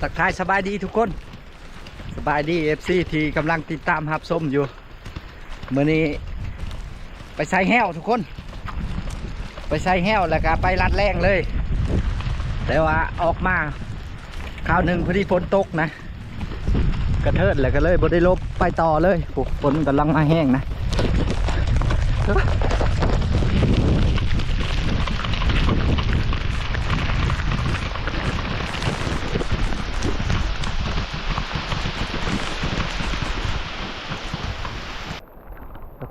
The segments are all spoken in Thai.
ตักทายสบายดีทุกคน สบายดีเอฟซีที่กำลังติดตามรับส้มอยู่เมื่อนี้ไปใส่แห้วทุกคน ไปใส่แห้วแล้วก็ไปรัดแรงเลย แต่ว่าออกมาคราวหนึ่งพอดีฝนตกนะ กระเทิดแล้วก็เลยบได้ลบไปต่อเลยฝนกำลังมาแห้งนะ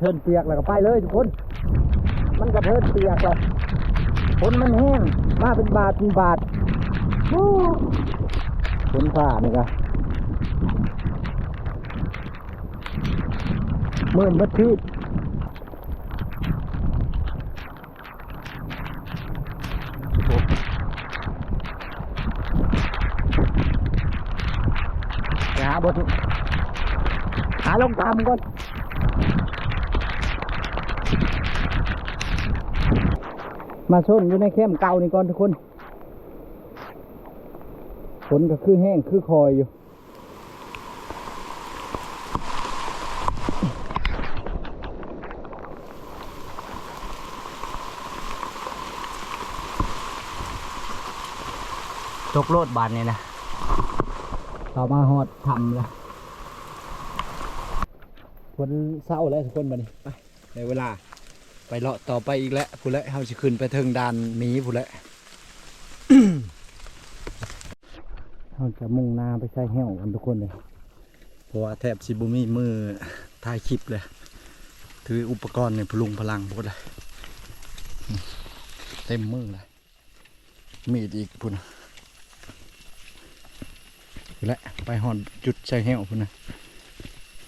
ทินเปียกแล้วก็ไปเลยทุกคน มันกระเทินเปียกแล้วฝนมันแห้งมาเป็นบาทเป็นบาทฝนผ่านี่ก็เมื่อนบัดทีไปหาบทหาลงตามก่อน มาชนอยู่ในเข้มป์เก่านี่ก่อนทุกคนฝนก็คือแห้งคือคอยอยู่ตกโลดบานนี่นะต่อมาหอดทำเลยฝนเศร้าแล้วทุกคนบันนี้ไปในเวลา ไปเลาะต่อไปอีกแล้วผู้นละเฮาสิขึ้นไปเทิงดานหมีผู้นละเฮาจะมุ่งหน้าไปใช้แห้วกันทุกคนเลยเพราะว่าแทบสิบุมีมือถ่ายคลิปเลย ถืออุปกรณ์ในพลุงพลังพวกเลยอืมเต็มมือเลยมีดอีกพุ่นน่ะผู้นละไปหอนจุดใช้แห้วพุ่นนะ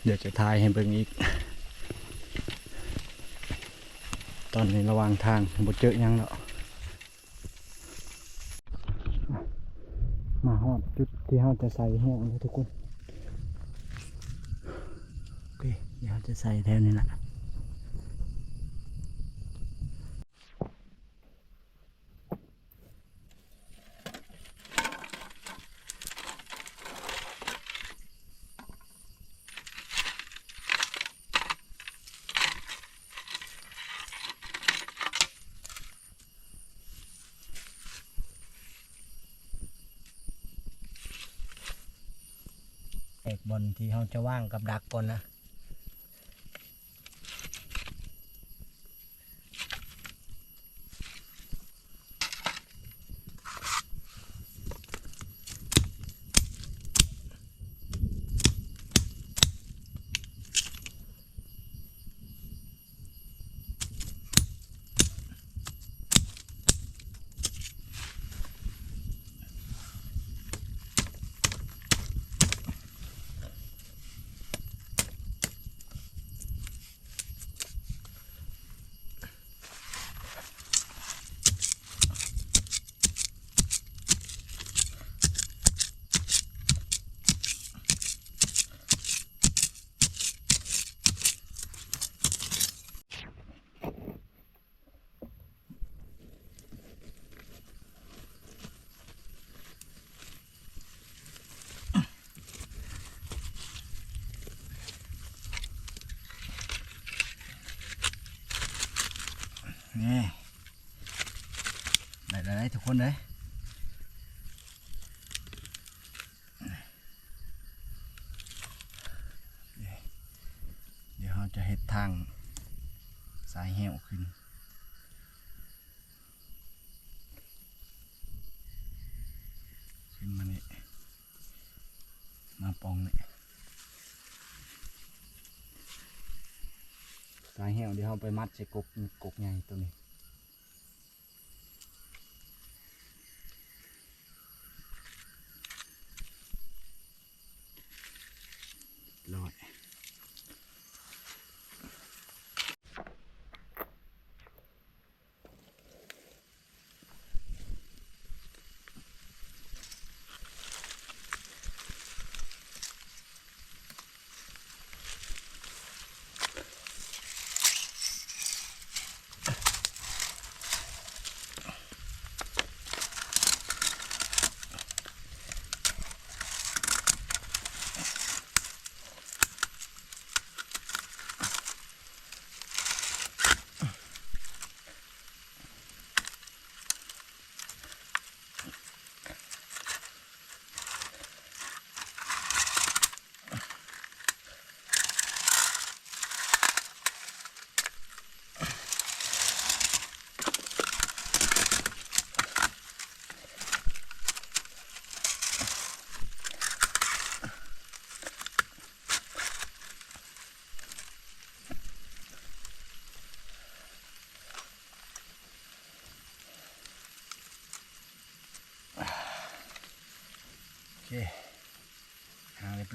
เดี๋ยวจะถ่ายให้เบิ่งอีกต อนนี้ระหว่างทางบ่เจอยังแล้วมาฮอดจุดที่เราจะใส่แห้งทุกคนโอเคเดี๋ยวเราจะใส่แถวนี้แหละ เอกบอลที่เขาจะว่างกับดักก่อนนะ นี่ได้ได้ทุกคนเลยเดี๋ยวเราจะเห็ดทางสายเหวขึ้น ขึ้นมานี่มาปองนี่สาย เดี๋ยวเราไปมัดใส่กกกกใหญ่ตัวนี้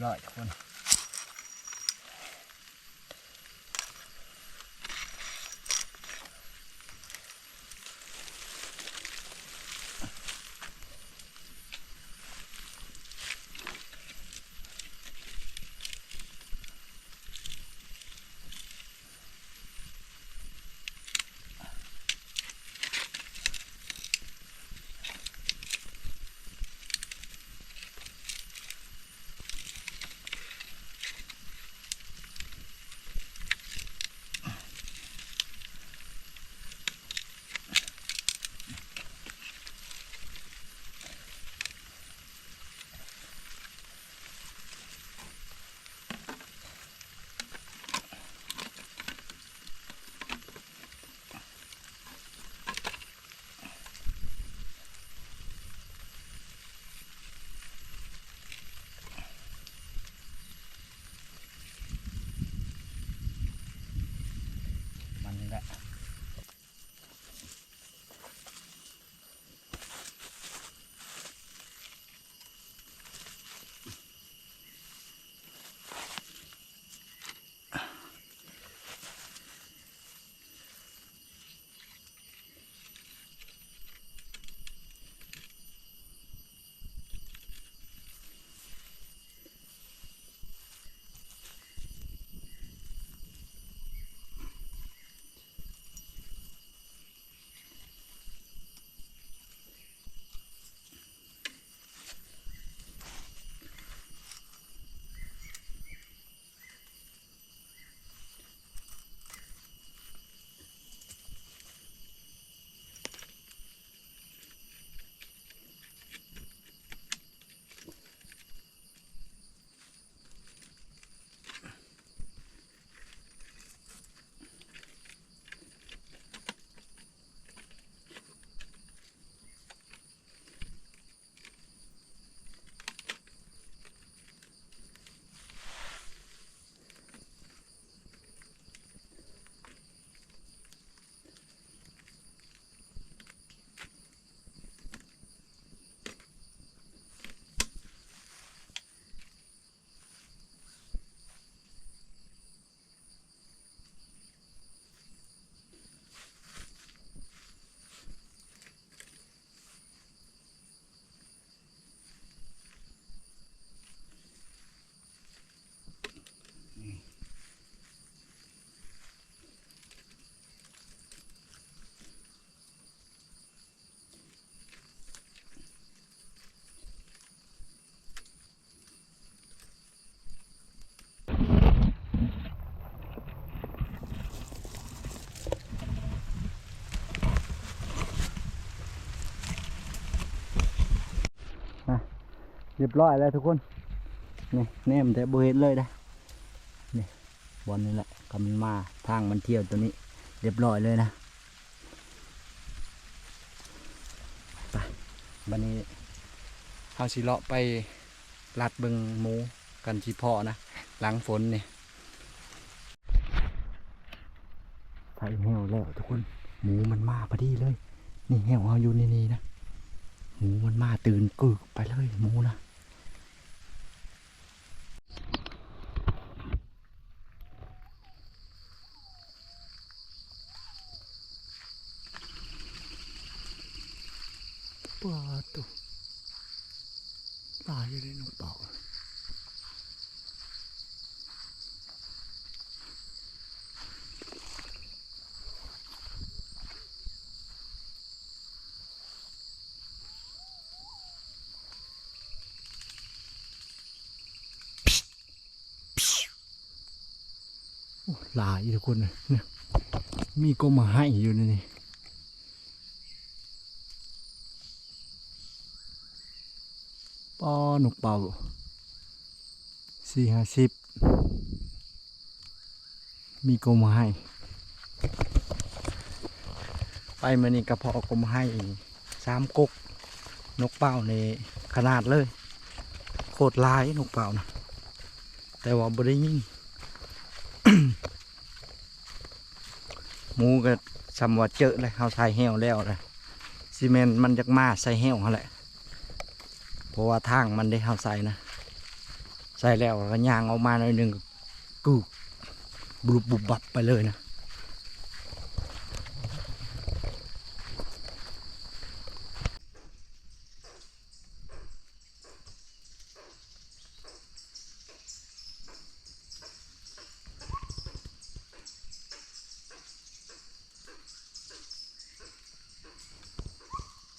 รียบร้อยทุกคน รียบร้อยแล้วทุกคนนี่แนมแต่บเห็นเลยนะนี่บอลนี่แหละกำลังมาทางมันเที่ยวตัวนี้ เรียบร้อยเลยนะไปบันนี้เอาสิเลาะไปลัดเบิงหมูกันสิพอนะหลังฝนนี่ไฟแหวแล้วทุกคนหมูมันมาพอดีเลย นี่แหวเอาอยู่ในนี่นะหมูมันมาตื่นกึกไปเลยหมูนะปลา ตัวตายอยู่ในน้ำเปล่าโอ้หลายทุกคนเนี่ยมีก็มาให้อยู่ใน ปอหนุกเป่าสี่ห้าสิบมีกลมให้ ไปมานี่กระเพาะกลมให้สามกกนกเป่าในขนาดเลย โคตรลายนกเป่านะแต่ว่าบ่ได้ยิงหมูก็สำว่าเจอเลยเขาใส่แห้วแล้วเลยซีเมนต์มันจะมาใส่แห้วเขาแหละ เพราะว่าทางมันได้เอาใส่นะ ใส่แล้วก็ย่างออกมาหน่อยหนึ่งกูบุบบุบบับไปเลยนะ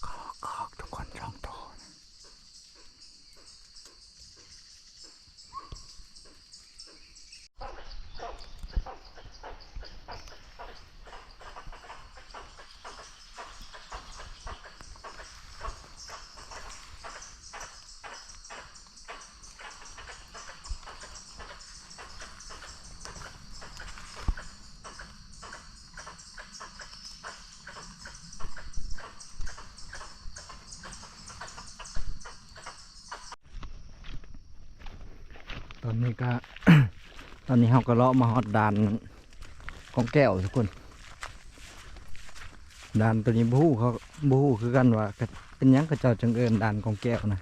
ขอกขอกทุกคนช่องโตนะ ตอนนี้ก็ ตอนนี้เราก็เลาะมาฮอดดานของแก้วทุกคนดานตัวนี้บฮูเขาบฮูคือกันว่าก็เป็นยังก็เจ้าจังเอินดานของแก้วนะ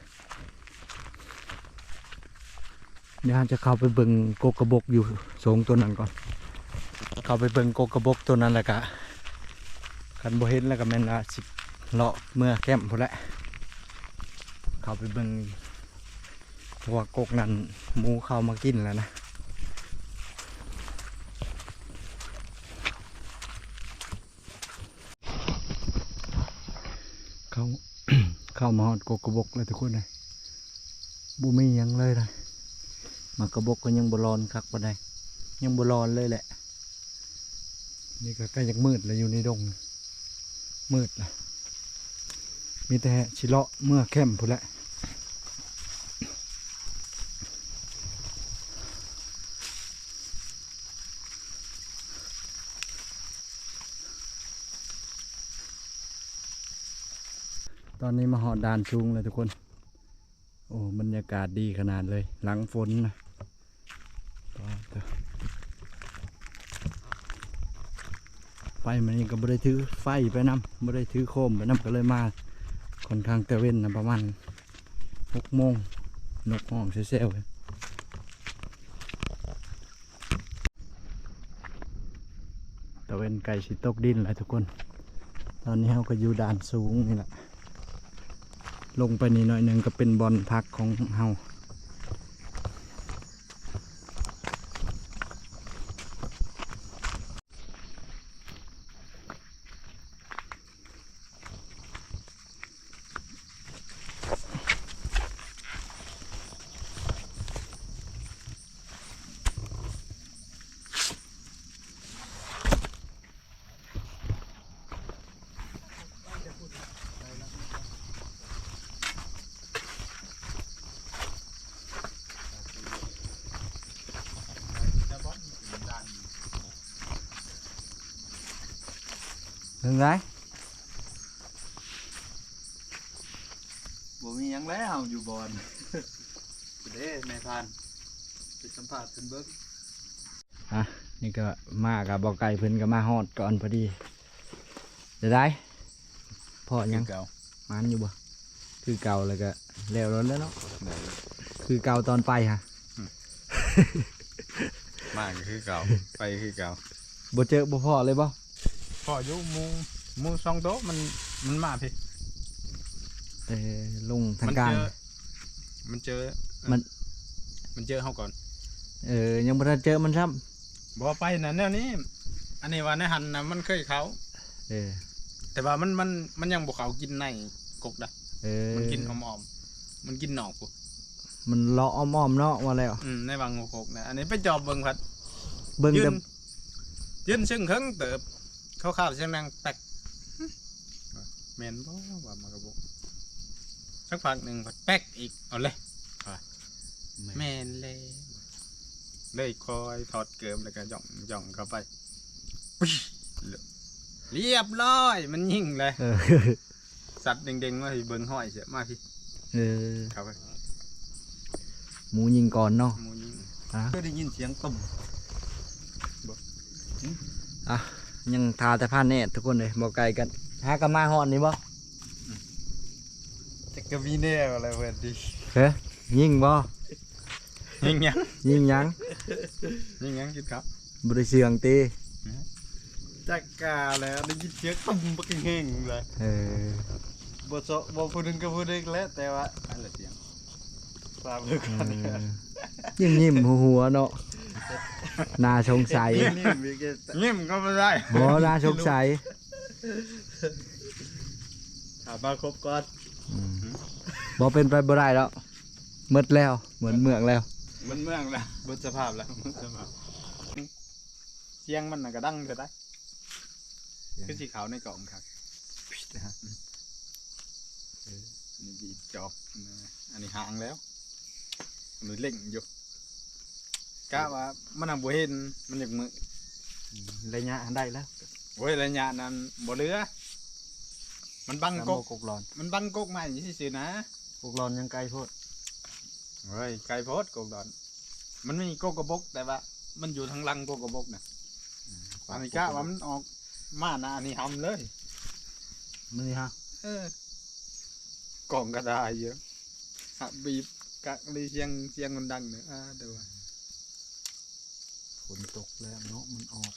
เดี๋ยวเราจะเข้าไปเบิงโกกระบกอยู่สงตัวนั้นก่อน เข้าไปเบิงโกกระบกตัวนั้นแล้วก็คันโบเห็นแล้วก็แม่นว่าสิเลาะเมื่อแคมพุ่นแหละเข้าไปเบิง เพราะว่ากกนั้นหมูเข้ามากินแล้วนะเข้าเข้ามาฮอดกกกระบกเลยทุกคนเลยบูมีหยังเลยนะมากระบกก็ยังบรอนคักปนใดยังบรอนเลยแหละ นี่ก็ใกล้จะมืดแล้วอยู่ในดง มืดละมีแต่ชิเลาะเมื่อแคมพุ่นแหละ อนนี้มาหอดดานชุงเลยทุกคน โอ้บรรยากาศดีขนาดเลย หลังฝนนะไฟมันนี่ก็บ่ได้ถือไฟไปนำบ่ได้ถือโคมไปนำก็เลยมาค่อนข้างตะเวนนะประมาณหกโมงนกห้องเซลเลยตะเวนไก่สิตกดินเลยทุกคน ตอนนี้เราก็อยู่ด่านสูงนี่แหละ ลงไปนี่หน่อยหนึ่งก็เป็นบอลพักของเฮา ถึงไรบ่มีหยังแล้วอยู่บอนเด้แม่พันไปสัมภาษณ์เพิ่นเบิ่งอะนี่ก็มากับบอกไก่เพิ่นก็มาฮอดก่อนพอดีเดี๋ยวได้พอยังเก่ามันอยู่บ่คือเก่าแล้วก็แล้วร้นแล้วเนาะคือเก่าตอนไปฮะมากคือเก่าไปคือเก่าบ่เจอบ่พอเลยบ่ พออยู่หมู่หมู่สองโต๊ะมันมันมาพี่เออลงทางมักลางเจอมันเจอมัน มันเจอเฮาก่อน เออ ยังบ่ทันเจอมันซ้บ่ไปนั่นแนวนี้ อันนี้ว่าในหันน่ะมันเคยเขาำเออ แต่ว่ามันมันมันยังบ่เขากินในกกดะเออมันกินออมๆมันกินหนอกปุ๊มันเลาะอ้อมๆเนาะว่าแล้วอืมในวังกกนะอันนี้ไปจอบเบิ่งพัดเบิ่งยืแต่นยืนซึ่งเฮิงเติบเขาข้าวๆเสียงดังแปลกหึแม่นบ่ว่ามากระบอกสักพักหนึ่งพัดแป๊กอีกเอาเลยว่าแม่นเลยเลยคอยถอดเกิมแล้วก็ย่องย่องเข้าไปปิ๊ยเรียบร้อย มันยิ่งเลยเออสัตว์เด้งๆมาที่เบิ่งห้อยเสียมาพี่เออเข้าไปหมูยิงก่อนเนาะหมูยิ่งอะก็ได้ยินเสียงตุ่ม ยังทาแต่ผ้าเนตรทุกคนเลยบอกไกลกันหากนมาฮอนนี่บ่จะก็มีแนวอะไรเพื่อนดิเฮ้ยยิงบ่ยิงยังยิงหยังยิงยังกินครับบ่ได้เสียงตีจักกาแล้วได้ยินเสียงตุ้มปักเฮงเลยเออบ่โซบ่พูดถึงก็พูดถึงแล้วแต่ว่าอะไรเสียงตามเพื่อนกันเนี่ยยิ้มยิ้มๆหัวๆเนาะ น่าสงสัยนี่มีแค่เงียบก็ไม่ได้บ่น่าสงสัยถามมาครบก่อนอืมบ่เป็นไปบ่ได้แล้วหมดแล้ว เหมือนเมืองแล้วมันเมืองละบนสภาพแล้วเสียงมันน่ะก็ดังเกิดได้คือสีขาวในกล่องครับเอออันนี้บีบจอบนะอันนี้หางแล้วอันนี้เล่งอยู่ กะว่ามันน่ะบ่เห็นมันอยากมือระยะได้แล้วโอ้ยระยะนั้นบ่เหลือ มันบังกกกกร้อนมันบังกกมาอย่างนี้ซื่อๆนะกกร้อนยังไกลโพดเฮ้ยไก่โพดกกดอน มันไม่มีกกกระบกแต่ว่า มันอยู่ทางหลังกกกระบกน่ะอันนี้กะว่ามันออกมาหน้าอันนี้ทำเลยมื้อนี้ฮะเออกล่องกระดาษเยอะหักบีบกักลีเสียงเสียงมันดังเนอะอ่าเดี๋ยวว่าฝ นตกแล้วเนาะมันออก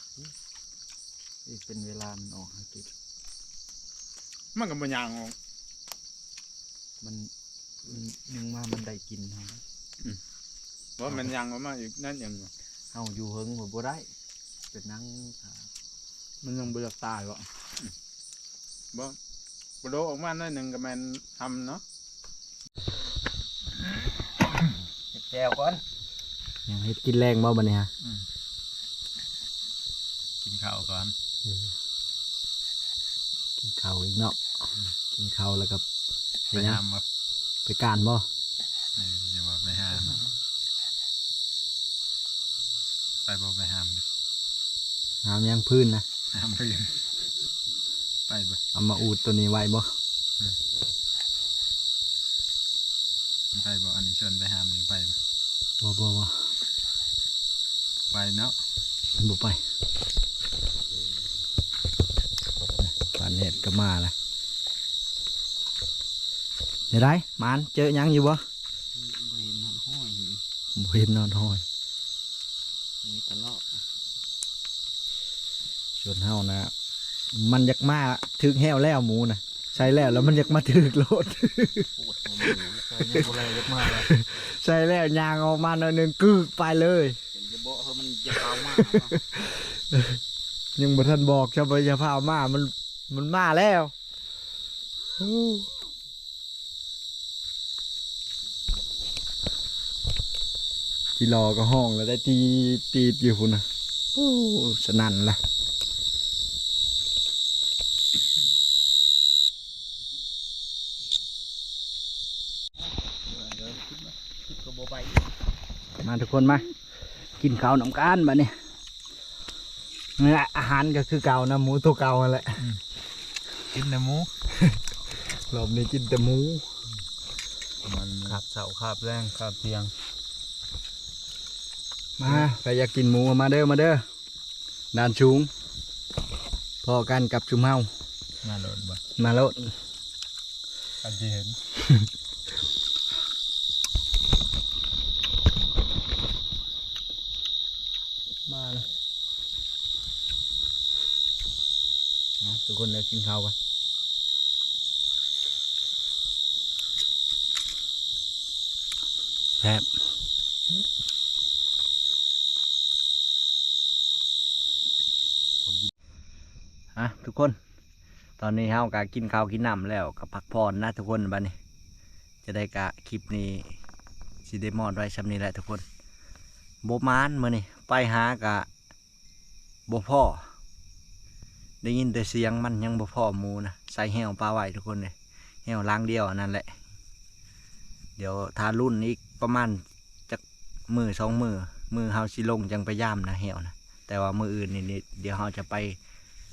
อีกเป็นเวลามันออกหากินมันก็บ่ยางออกมันมันยังมามันได้กินเฮาเพราะมันยางออกมาอีกนั่นอย่างเฮาอยู่เฮิงบ่บ่ได้เป็นนั่งท่ามันยังบ่อยากตายบ่บ่บ่โดออกมาหน่อยหนึ่งก็แมนทำเนาะแจวก่อนยังเฮ็ดกินแรงบ่บัดนี้ฮะกิ นข้าวก่อนกินข้าวอีกเนาะกินข้าวแล้วก็ไปไปนะหามบ่ไปการบ่เออจะว่าไปหามไปบ่ไปหามดิน้ำยังพื้นนะหามไปยังไปบ่เอามาอูดตัวนี้ไว้บ่ไปบ่อันนี้ชวนไปหามนี่ไปบ่บ่บ่บ่ไปเนาะบ่ไปปานเน็ต ก็มาแล้วเดี๋ยวได้มานเจอหยังอยู่บ่บ่เห็นมันห้อยบ่เห็นนอนห้อยมีตลอดส่วนเฮานะ มันอยากมาถึกแห้วแล้วหมูนะใช่แล้วแล้วมันอยากมาถึกโลดปวดหัวมันใส่ยังบ่เลยเยอะมากเลยใช่แล้วยางออกมาหน่อยหนึงกึกไปเลยเห็นจะบอกเฮามันจะเอามากยังบ่ทันบอกจะไปจะพามามัน มันมาแล้วอู้จีรอก็ห้องแล้วได้ตีตีดอยู่พุ่นนะโอ้สนั่นละมาทุกคนมา กินข้าวน้ำกันบะเนี่ยนี่แหละอาหารก็คือเก่านะหมูตัวเก่านั่นแหละ กินแต่หมูรอบนี้กินแต่หมูมันขับเสาขับแรงขับเตียง มาใครอยากกินหมูก็มาเด้อมาเด้อดานชุงพอกันกับชุมเฮามาโดนบ่มาแล้วกันที่เห็นมาเลยเอาทุกคนเดี๋ยวกินข้าวกัน แซ่บฮะทุกคน ตอนนี้เฮากะกินข้าวกินน้ำแล้วกับพักผ่อนนะทุกคนบัดนี้ จะได้กะคลิปนี้สิได้มอดไว้ชำนี้แหละทุกคนโบมานมื่อนี่ไปหากะโบพ่อ ได้ยินแต่เสียงมันยังโบพ่อหมูนะใส่แหวปลาไหวทุกคนเลยแหวล้างเดียวนนั่นแหละ เดี๋ยวทารุ่นอีก ประมาณจักมือสองมือมือเฮาสิลงจังไปย่ามนะแหวนะแต่ว่ามืออื่นนี่เดี๋ยวเฮาจะไป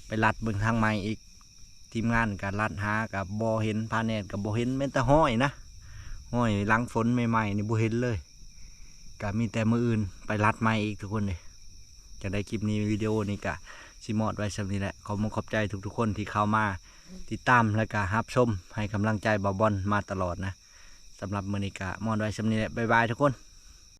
ไปลัดเบิ่งทางใหม่อีกทีมงานกับลัดหากับบอเห็นพาเนตกับบอเห็นแม้แต่ห้อยนะห้อยล้างฝนใหม่ๆนี่บอเห็นเลยก็มีแต่มืออื่นไปลัดใหม่อีกทุกคนเลยจะได้คลิปนี้วิดีโอนี้กะซิมอดไว้สำนี้แหละขอมขอบใจทุกๆคนที่เข้ามาติดตามและก็รับชมให้กำลังใจบาบอลมาตลอดนะ สำหรับมือนิกะมอนไว้สำนีแหละบ๊ายบายทุกคน